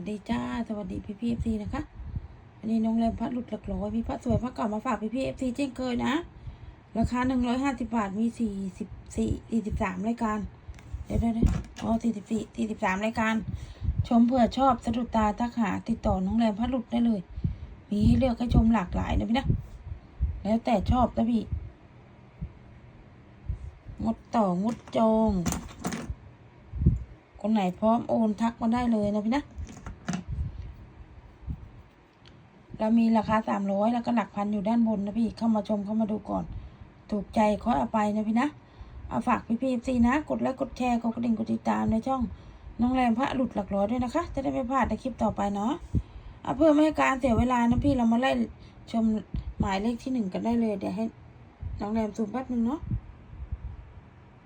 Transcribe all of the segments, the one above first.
วัสดีจ้า สวัสดีพี่พี่เอฟซีนะคะ อันนี้น้องแรมพระหลุดหลักร้อยมีพระสวยพระเก่ามาฝากพี่พี่เอฟซีเช่นเคยนะ ราคาหนึ่งร้อยห้าสิบบาทมีสี่สิบสี่สี่สิบสามรายการ เดี๋ยวเดี๋ยวเอ๋อสี่สิบสี่สี่สิบสามรายการ ชมเผื่อชอบสะดุดตาทักหาติดต่อน้องแรมพระหลุดได้เลย มีให้เลือกให้ชมหลากหลายนะพี่นะ แล้วแต่ชอบนะพี่ งดต่องดจองคนไหนพร้อมโอนทักมาได้เลยนะพี่นะ เรามีราคาสามร้อยแล้วก็หลักพันอยู่ด้านบนนะพี่เข้ามาชมเข้ามาดูก่อน ถูกใจค่อยเอาไปนะพี่นะ เอาฝากพี่พีซีนะ กดไลค์กดแชร์กดกระดิ่งกดติดตามในช่องน้องแรมพระหลุดหลักร้อยด้วยนะคะ จะได้ไม่พลาดในคลิปต่อไปเนาะเอาเพื่อไม่ให้การเสียเวลานะพี่เรามาไล่ชมหมายเลขที่หนึ่งกันได้เลยเดี๋ยวให้น้องแรมซูมแป๊บนึงเนาะ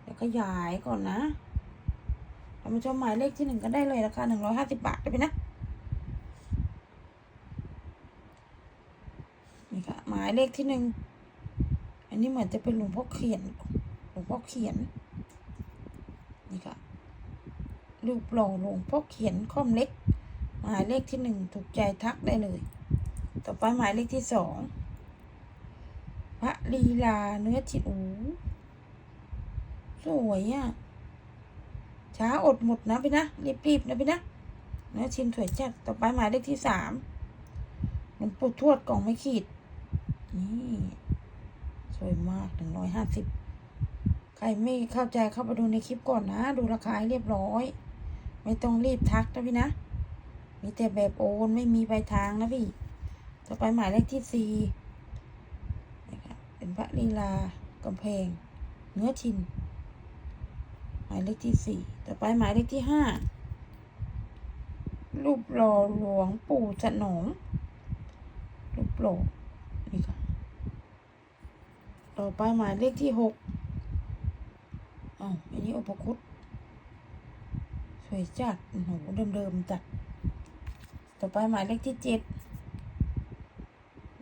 แล้วก็ย้ายก่อนนะเรามาชมหมายเลขที่หนึ่งกันได้เลยราคาหนึ่งร้อยห้าสิบบาทได้ไหมนะ นี่ค่ะหมายเลขที่หนึ่งอันนี้เหมือนจะเป็นหลวงพ่อเขียนหลวงพ่อเขียนนี่ค่ะรูปหล่อหลวงพ่อเขียนค่อมเล็ก หมายเลขที่หนึ่งถูกใจทักได้เลย ต่อไปหมายเลขที่สองพระลีลาเนื้อจิตอูสวยอะช้าอดหมดนะพี่นะรีบๆนะพี่นะเนื้อชิ้นสวยจัดต่อไปหมายเลขที่สามหลวงปู่ทวดกล่องไม่ขีด นี่สวยมากหนึ่งร้อยห้าสิบใครไม่เข้าใจเข้าไปดูในคลิปก่อนนะ ดูราคาเรียบร้อย ไม่ต้องรีบทักนะพี่นะ มีแต่แบบโอนไม่มีใบทางนะพี่ ต่อไปหมายเลขที่สี่นะคะเป็นพระลีลากำแพง เนื้อชิน หมายเลขที่สี่ต่อไปหมายเลขที่ห้ารูปหล่อหลวงปู่สนองรูปหล่อ ต่อไปหมายเลขที่หกอ๋ออันนี้อุปคุตสวยจัดโอ้โหเดิมๆจัด ต่อไปหมายเลขที่เจ็ด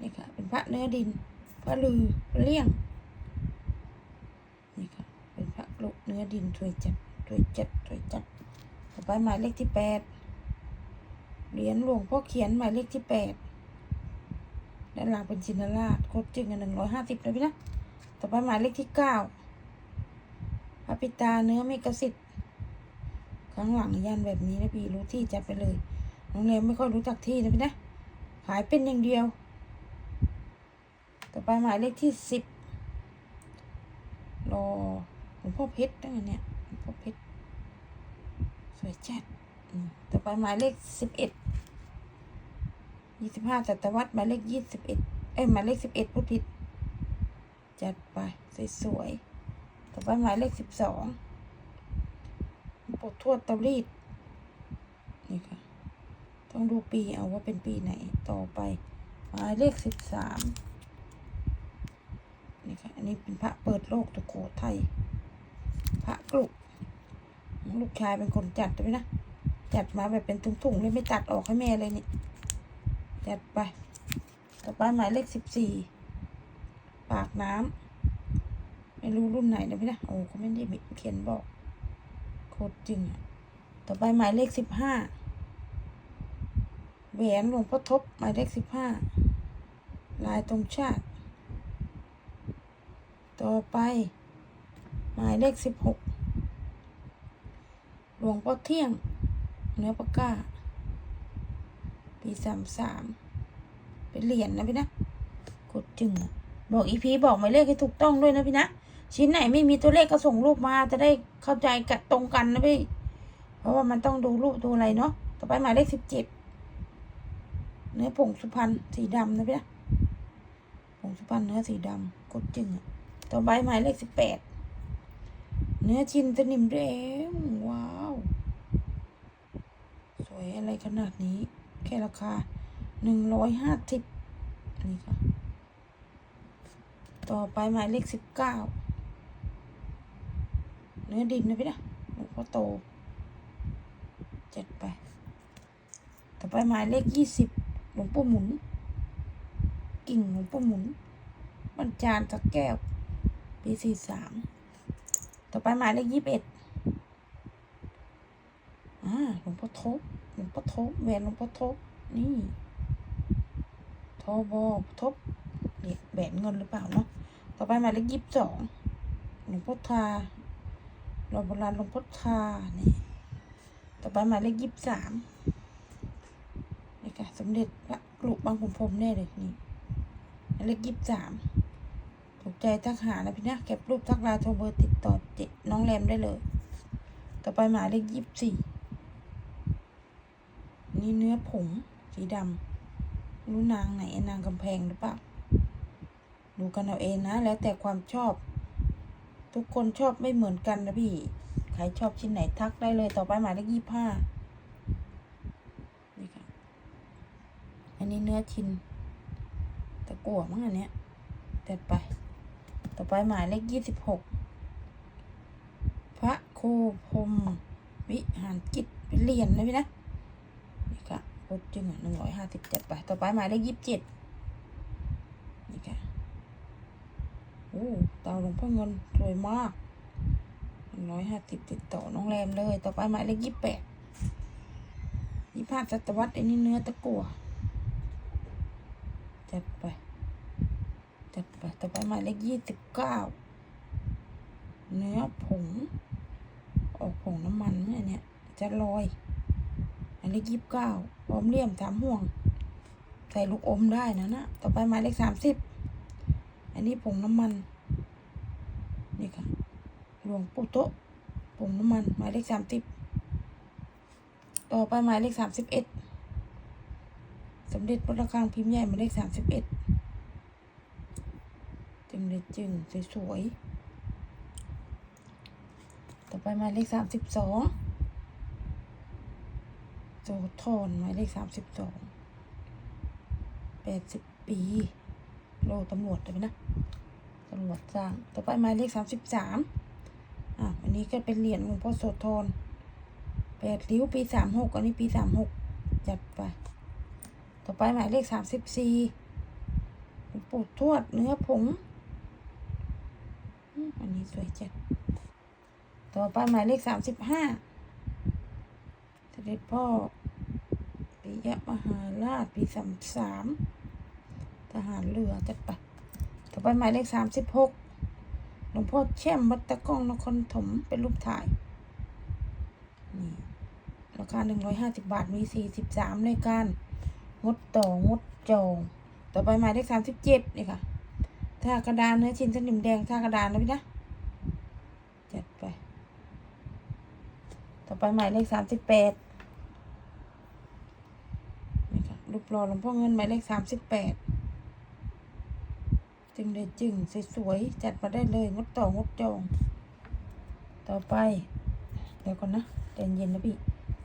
นี่ค่ะ เป็นพระเนื้อดิน พระลือพระเลี่ยง นี่ค่ะ เป็นพระกลุกเนื้อดินถวยจัดถวยจัดถวยจัด ต่อไปหมายเลขที่แปดเหรียญหลวงพ่อเขียนหมายเลขที่แปดด้านหลังเป็นชินราชโคตรจึงอันหนึ่งร้อยห้าสิบนะพี่นะ ต่อไปหมายเลขที่เก้าพระปิตาเนื้อเมกสิทธิ์ข้างหลังยันแบบนี้นะพี่รู้ที่จัดไปเลยโรงแรมไม่ค่อยรู้จักที่นะพี่นะ ขายเป็นอย่างเดียว ต่อไปหมายเลขที่สิบรอหลวงพ่อเพชรตั้งแต่เนี่ยหลวงพ่อเพชรสวยจัดต่อไปหมายเลขสิบเอ็ดยี่สิบห้าศตวรรหมายเลขยี่สิบเอ็ดเอ้ยหมายเลขสิบเอ็ดพูดผิด จัดไปสวยๆต่อไปหมายเลขสิบสองปวดทวดเตารีดนี่ค่ะ ต้องดูปีเอาว่าเป็นปีไหนต่อไปหมายเลขสิบสามนี่ค่ะ อันนี้เป็นพระเปิดโลกตุโขทัยพระกลุกลูกชายเป็นคนจัดใช่ไหมนะ จัดมาแบบเป็นถุงๆเลยไม่ตัดออกให้แม่เลยนี่ จัดไป ต่อไปหมายเลขสิบสี่ ปากน้ำไม่รู้รุ่นไหนนะพี่นะโอ้เขาไม่ได้เขียนบอกโคตรจริงอะต่อไปหมายเลขสิบห้าแหวนหลวงพ่อทบหมายเลขสิบห้าลายตรงชาติ ต่อไป หมายเลขสิบหกหลวงพ่อเที่ยง เนื้อปากกาปีสามสามเป็นเหรียญนะพี่นะกดจึงอะ บอกอีพีบอกหมายเลขให้ถูกต้องด้วยนะพี่นะ ชิ้นไหนไม่มีตัวเลขก็ส่งรูปมาจะได้เข้าใจกันตรงกันนะพี่ เพราะว่ามันต้องดูรูปดูอะไรเนาะ ต่อไปหมายเลขสิบเจ็ดเนื้อผงสุพรรณสีดำนะพี่นะ ผงสุพรรณเนื้อสีดำกดจึงอะต่อไปหมายเลขสิบแปดเนื้อชินสนิมแดงว้าว สวยอะไรขนาดนี้ แค่ราคาหนึ่งร้อยห้าสิบอันี่ค่ะ ต่อไปหมายเลขสิบเก้าเนื้อดินนะพี่นะหลวงพ่อโตเจ็ดไป ต่อไปหมายเลขยี่สิบหลวงปู่หมุน กิ่งหลวงปู่หมุนบรรจานสักแก้วปีสี่สามต่อไปหมายเลขยี่สิบเอ็ดอ่าหลวงพ่อทบหลวงพ่อทบแหวนหลวงพ่อทบนี่ทบทบเนี่ยแหวนเงินหรือเปล่าเนาะ ต่อไปหมายเลขยี่สิบสองหลวงพ่อทาหลวงโบราณหลวงพ่อทานี่ต่อไปหมายเลขยี่สิบสามนี่ค่ะสมเด็จพระกรุบางขุนพรมแน่เลยนี่หมายเลขยี่สิบสามถูกใจทักหานะพี่นะเก็บรูปทักลน์โทรเบอร์ติดต่อเจน้องแรมได้เลย ต่อไปหมายเลขยี่สิบสี่นี่เนื้อผงสีดำรู้นางไหนนางกำแพงหรือเปล่า ดูกันเอาเองนะ แล้วแต่ความชอบ ทุกคนชอบไม่เหมือนกันนะพี่ ใครชอบชิ้นไหนทักได้เลยต่อไปหมายเลขยี่ห้านี่ค่ะ อันนี้เนื้อชิ้นตะกั่วมั้งอันเนี้ยจัดไป ต่อไปหมายเลขยี่สิบหกพระโคพรมวิหารกิจเป็นเหรียญนะพี่นะนี่ค่ะโคตรจึงอะหนึ่งร้อยห้าสิบเจัดไป ต่อไปหมายเลขยี่สิบเจ็ดนี่ค่ะ โอ้ เตาหลวงพ่อเงินสวยมากหนึ่งร้อยห้าสิบติดต่อน้องแรมเลย ต่อไปหมายเลขยี่สิบแปดยี่ห้าศตวรรษไอ้นี่เนื้อตะกั่วจัดไป จัดไป ต่อไปหมายเลขยี่สิบเก้าเนื้อผง ออกผงน้ำมันเนี่ยเนี่ยจะลอย อันเลขยี่สิบเก้าพร้อมเลี่ยมสามห่วง ใส่ลูกอมได้นะนะ ต่อไปหมายเลขสามสิบ อันนี้ผงน้ำมัน นี่ค่ะหลวงปู่โตะผงน้ำมันหมายเลขสามสิบต่อไปหมายเลขสามสิบเอ็ดสมเด็จพระระฆังพิมพ์ใหญ่หมายเลขสามสิบเอ็ดจึงเลยจึงสวยๆต่อไปหมายเลขสามสิบสองโจทอนหมายเลขสามสิบสองแปดสิบปีโลตำรวจเลยนะำรวจสร้าง ต่อไปหมายเลขสามสิบสามอะอันนี้ก็เป็นเหรียญหลวงพ่อโสธรแปดริ้วปีสามหกอันนี้ปีสามหกจัดไป ต่อไปหมายเลขสามสิบสี่ปูทวดเนื้อผงอันนี้สวยจัด ต่อไปหมายเลขสามสิบห้าเสด็จพ่อปิยมหาราชปีสามสามทหารเรือจัดไป ต่อไปหมายเลขสามสิบหกหลวงพ่อแช่มวัดตะก้องนครถมเป็นรูปถ่าย นี่ราคาหนึ่งร้อยห้าสิบบาท มีสี่สิบสามรายการงดต่องดจอง ต่อไปหมายเลขสามสิบเจ็ดนี่ค่ะท่ากระดานเนื้อชิ้นสนิมแดงท่ากระดานนะพี่นะ จัดไป ต่อไปหมายเลขสามสิบแปดนี่ค่ะรูปหล่อหลวงพ่อเงินหมายเลขสามสิบแปด จึงได้จึงสวยๆจัดมาได้เลยงดต่องดจอง ต่อไป เดี๋ยวก่อนนะใจเย็นนะพี่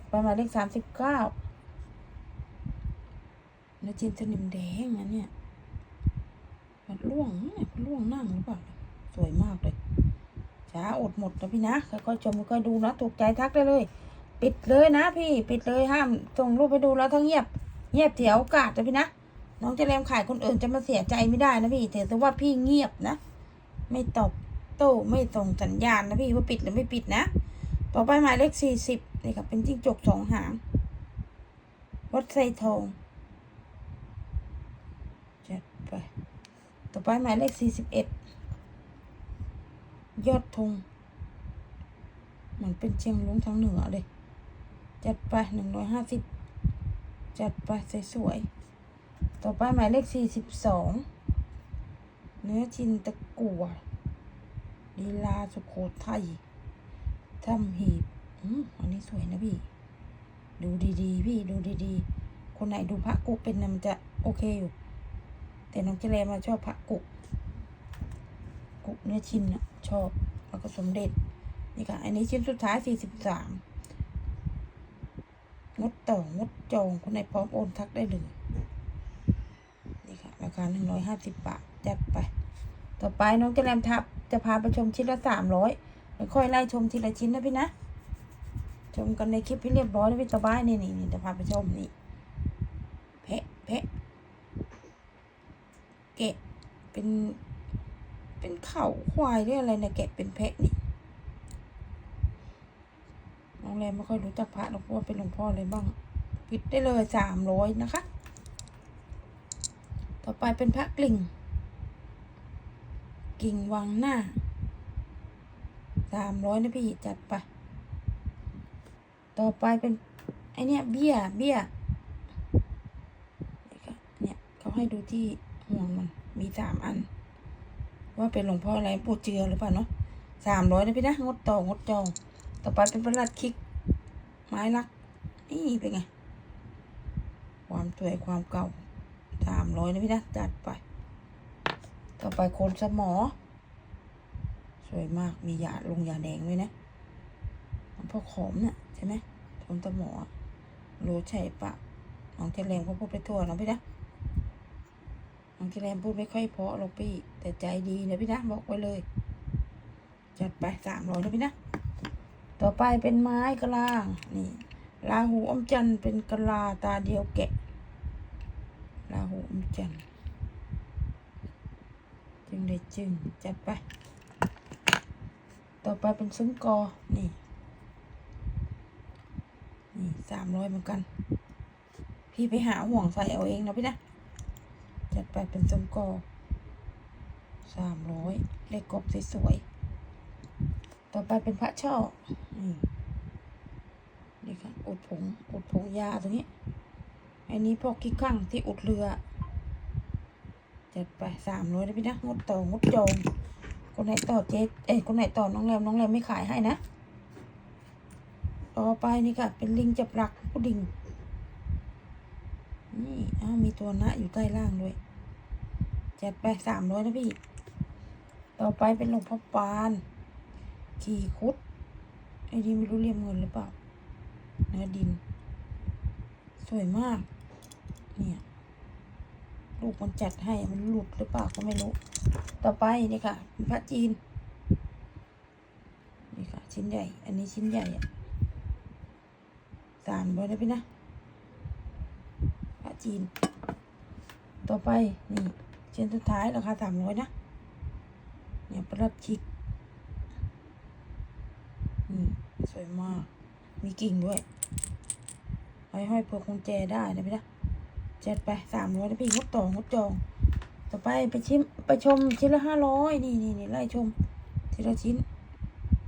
ไปหมายเลขสามสิบเก้าเนื้อจินสนิมแดงนะเนี่ยมันล่วงเนี่ยล่วงนั่งหรือเปล่าสวยมากเลยช้าอดหมดนะพี่นะค่อยๆชมค่อยๆดูนะถูกใจทักได้เลย ปิดเลยนะพี่ ปิดเลยห้ามส่งรูปไปดูแล้วทั้งเงียบ เงียบเสียโอกาสนะพี่นะ น้องจะแรมขายคนอื่นจะมาเสียใจไม่ได้นะพี่ถือซะว่าพี่เงียบนะ ไม่ตอบโต้ไม่ส่งสัญญาณนะพี่ว่าปิดหรือไม่ปิดนะ ต่อไปหมายเลขสี่สิบนี่ค่ะเป็นจิ้งจกสองหาง วัดไซทองจัดไป ต่อไปหมายเลขสี่สิบเอ็ดยอดธงเหมือนเป็นเชียงรุ้งทางเหนือเลย จัดไปหนึ่งร้อยห้าสิบจัดไปสวยๆ ต่อไปหมายเลขสี่สิบสองเนื้อจินตะกัวลีลาสุโขทัยทำหีบอืมอันนี้สวยนะพี่ ดูดีๆ พี่ดูดีๆ คนไหนดูพระกุเป็นนะมันจะโอเคอยู่ แต่น้องเจเลมาชอบพระกุ กุเนื้อชิ้นอะชอบ แล้วก็สมเด็จ นี่ค่ะ อันนี้ชิ้นสุดท้ายสี่สิบสามงดต่องดจอง คนไหนพร้อมโอนทักได้เลย ราคาหนึ่งร้อยห้าสิบบาทจัดไป ต่อไปน้องเจแรมทับจะพาไปชมชิ้นละสามร้อยแล้วค่อยไล่ชมทีละชิ้นนะพี่นะ ชมกันในคลิปให้เรียบร้อยนะพี่สบายนี่นี่นี่จะพาไปชมนี่แพะแพะแกะเป็นเป็นเข่าควายหรืออะไรนะแกะเป็นแพะนี่น้องแรมไม่ค่อยรู้จักพระหรอกเพราะว่าเป็นหลวงพ่อเลยบ้างปิดได้เลยสามร้อยนะคะ ต่อไปเป็นพระกลิ่ง กิ่งวังหน้าสามร้อยนะพี่จัดไป ต่อไปเป็นไอเนี้ยเบี้ยเบี้ยเนี่ยเขาให้ดูที่ห่วงมันมีสามอัน ว่าเป็นหลวงพ่ออะไรปูเจือหรือเปล่าเนาะสามร้อยนะพี่นะงดต่องดจอง ต่อไปเป็นประหลัดคิก ไม้ลัก นี่เป็นไง ความสวยความเก่า สามร้อยนะพี่นะจัดไป ต่อไปโคนสมอ สวยมากมียาลงยาแดงด้วยนะหลวงพ่อขอมเนี่ยใช่ไหมโคนสมอรู้ใช่ปะน้องเทเลงเขาพูดไปทั่วนะพี่นะน้องเทเลงพูดไม่ค่อยเพาะหรอกพี่ แต่ใจดีนะพี่นะบอกไว้เลย จัดไปสามร้อยนะพี่นะต่อไปเป็นไม้กระลางนี่ลาหูอมจันทร์เป็นกะลาตาเดียวแกะ จันทร์จึงได้จึง จัดไป ต่อไปเป็นซุ้มกอ นี่ นี่สามร้อยเหมือนกัน พี่ไปหาห่วงใส่เอาเองนะพี่นะ จัดไปเป็นซุ้มกอสามร้อยเลขกบสวยๆ ต่อไปเป็นพระช่อ นี่นี่ค่ะอุดผง อุดผงยาตรงนี้ อันนี้พวกขี้ข้างที่อุดเรือ จัดไปสามร้อยนะพี่นะงดต่องดจองคนไหนต่อเจ๊เอ้ยคนไหนต่อน้องแรมน้องแรมไม่ขายให้นะต่อไปนี่ค่ะ เป็นลิงจับหลักผู้ดิงนี่อ้าวมีตัวนะอยู่ใต้ล่างด้วยจัดไปสามร้อยนะพี่ ต่อไปเป็นหลวงพ่อปาน ขี่คุดไอ้ดีไม่รู้เรียมเงินหรือเปล่าเนื้อดิน สวยมาก เนี่ย ลูกมันจัดให้มันหลุดหรือเปล่าก็ไม่รู้ ต่อไปนี่ค่ะพระจีน นี่ค่ะ ชิ้นใหญ่ อันนี้ชิ้นใหญ่อะสาร้อยนะพี่นะพระจีน ต่อไปนี่ชิ้นสุดท้ายราคาสามร้อยนะเนี่ยประดับชิกนี่สวยมาก มีกิ่งด้วยห้อยห้อยพวงกุญแจได้นะพี่นะ จัดไปสามร้อยนะพี่งดต่องดจอง ต่อไปไปชิมไปชมชิ้นละห้าร้อยนี่นี่นี่ไล่ชมทีละชิ้น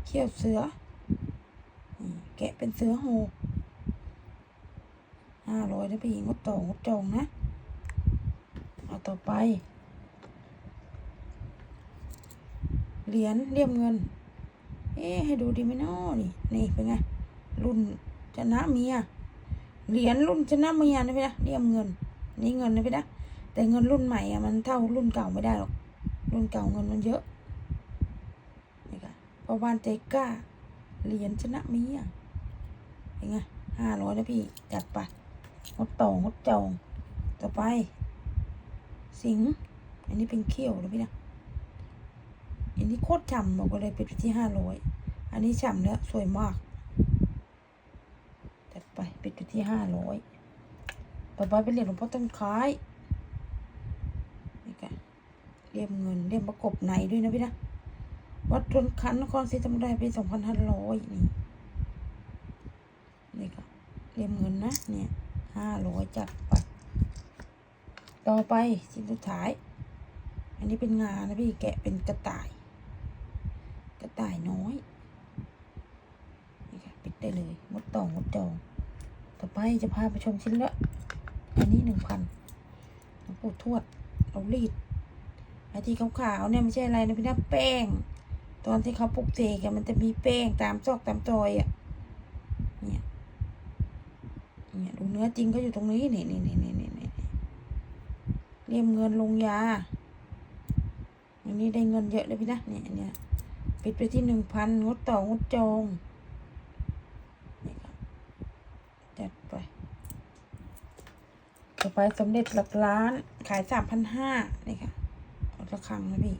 เขี้ยวเสือแกะเป็นเสือโหห้าร้อยนะพี่งดต่องดจองนะ เอาต่อไป เหรียญเลี่ยมเงิน เอ๊ให้ดูดีไหมน้อนี่นี่เป็นไงรุ่นชนะเมียเหรียญรุ่นชนะเมียนะพี่นะเลี่ยมเงิน นี่เงินนะพี่นะ แต่เงินรุ่นใหม่อะมันเท่ารุ่นเก่าไม่ได้หรอก รุ่นเก่าเงินมันเยอะ นี่ค่ะพอบานเตก้า เหรียญชนะเมียเป็นไงห้าร้อยนะพี่ จัดไปงดต่องดจองต่อไป สิง อันนี้เป็นเขี้ยวนะพี่นะ อันนี้โคตรฉ่ำบอกเลยปิดที่ห้าร้อย อันนี้ฉ่ำแล้วสวยมาก จัดไปปิดที่ห้าร้อย ต่อไปเป็นเหรียญหลวงพ่อต้นคล้ายนี่ค่ะเรียมเงินเรียมประกบในด้วยนะพี่นะ วัดทนขันนครศรีธรรมราชปีสองพันห้าร้อยนี่นี่ค่ะเรียมเงินนะเนี่ยห้าร้อยจัดไปต่อไปชิ้นสุดท้าย อันนี้เป็นงานะพี่แกะเป็นกระต่าย กระต่ายน้อยนี่ค่ะปิดได้เลยมดต่องมดจองต่อไปจะพาไปชมชิ้นละ อันนี้หนึ่งพันหลวงปู่ทวดเรารีดไอ้ที่ขาวๆเนี่ยไม่ใช่อะไรนะพี่นะแป้ง ตอนที่เขาปลุกเสกอะมันจะมีแป้งตามซอกตามซอยอะเนี่ยเนี่ยดูเนื้อจริงก็อยู่ตรงนี้นี่นี่นี่นี่นี่นี่เรียมเงินลงยาอันนี้ได้เงินเยอะเลยพี่นะเนี่ยเนี่ยปิดไปที่หนึ่งพันงดต่องดจองนี่ครับจัดไป ต่อไปสมเด็จหลักล้าน ขายสามพันห้านี่ค่ะเอาละครังนะพี่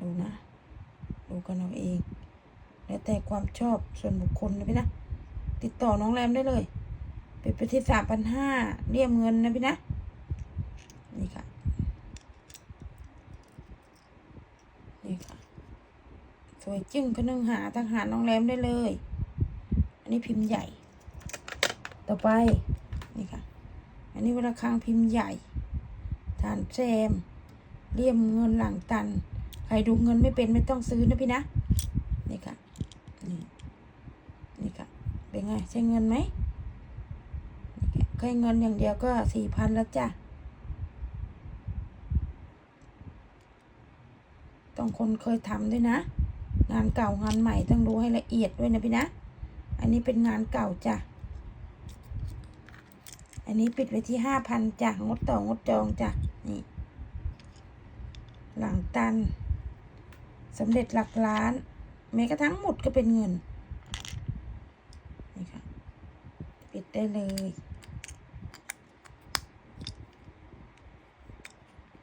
ดูนะ ดูกันเอาเอง แล้วแต่ความชอบส่วนบุคคลนะพี่นะ ติดต่อน้องแรมได้เลยเปิดไปที่สามพันห้าเรียมเงินนะพี่นะ นี่ค่ะ นี่ค่ะ สวยจึ้งก็นึ่งหาทางหารน้องแรมได้เลย อันนี้พิมพ์ใหญ่ ต่อไป นี่ค่ะ อันนี้เวลาคางพิมพ์ใหญ่ ฐานแซมเลี่ยมเงินหลังตัน ใครดูเงินไม่เป็นไม่ต้องซื้อนะพี่นะ นี่ค่ะ นี่ นี่ค่ะ เป็นไงใช้เงินไหมแค่เงินอย่างเดียวก็สี่พันแล้วจ้ะ ต้องคนเคยทำด้วยนะ งานเก่างานใหม่ต้องดูให้ละเอียดด้วยนะพี่นะ อันนี้เป็นงานเก่าจ้ะ อันนี้ปิดไว้ที่ห้าพันจ้ะงดต่องดจองจ้ะนี่ หลังตันสำเร็จหลักล้าน แม้กระทั่งหมดก็เป็นเงินนี่ค่ะปิดได้เลย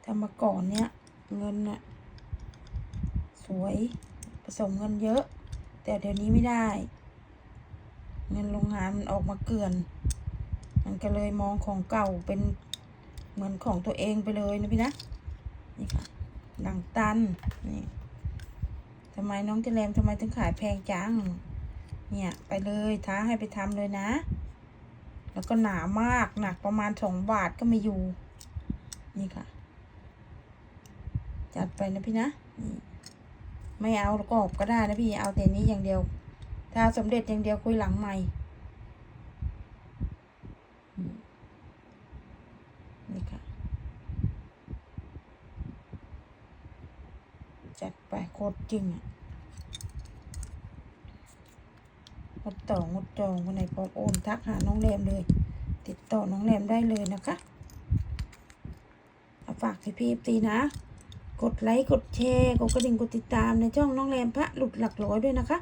ถ้ามาก่อนเนี้ยเงินน่ะสวยผสมเงินเยอะ แต่เดี๋ยวนี้ไม่ได้ เงินโรงงานมันออกมาเกลื่อน มันก็เลยมองของเก่าเป็นเหมือนของตัวเองไปเลยนะพี่นะ นี่ค่ะหลังตัน นี่ทำไมน้องเจแรมทำไมถึงขายแพงจัง เนี่ยไปเลยท้าให้ไปทำเลยนะ แล้วก็หนามากหนักประมาณสองบาทก็ไม่อยู่ นี่ค่ะ จัดไปนะพี่นะนี่ไม่เอากรอบก็ได้นะพี่เอาแต่นี้อย่างเดียว ถ้าสำเร็จอย่างเดียวคุยหลังใหม่อืมนี่ค่ะ จัดไปโคตรจริงอะงดต่องดจองวันไหนพร้อมโอนทักหาน้องแรมเลย ติดต่อน้องแรมได้เลยนะคะเอาฝากพี่พีตีนะ กดไลค์ กดแชร์ กดกระดิ่ง กดติดตามในช่องน้องแรมพระหลุดหลักร้อยด้วยนะคะ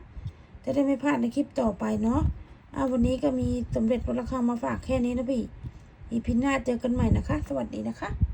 จะได้ไม่พลาดในคลิปต่อไปเนาะอาวันนี้ก็มีสมเด็จพระราคามาฝากแค่นี้นะพี่ อีพีหน้าเจอกันใหม่นะคะ สวัสดีนะคะ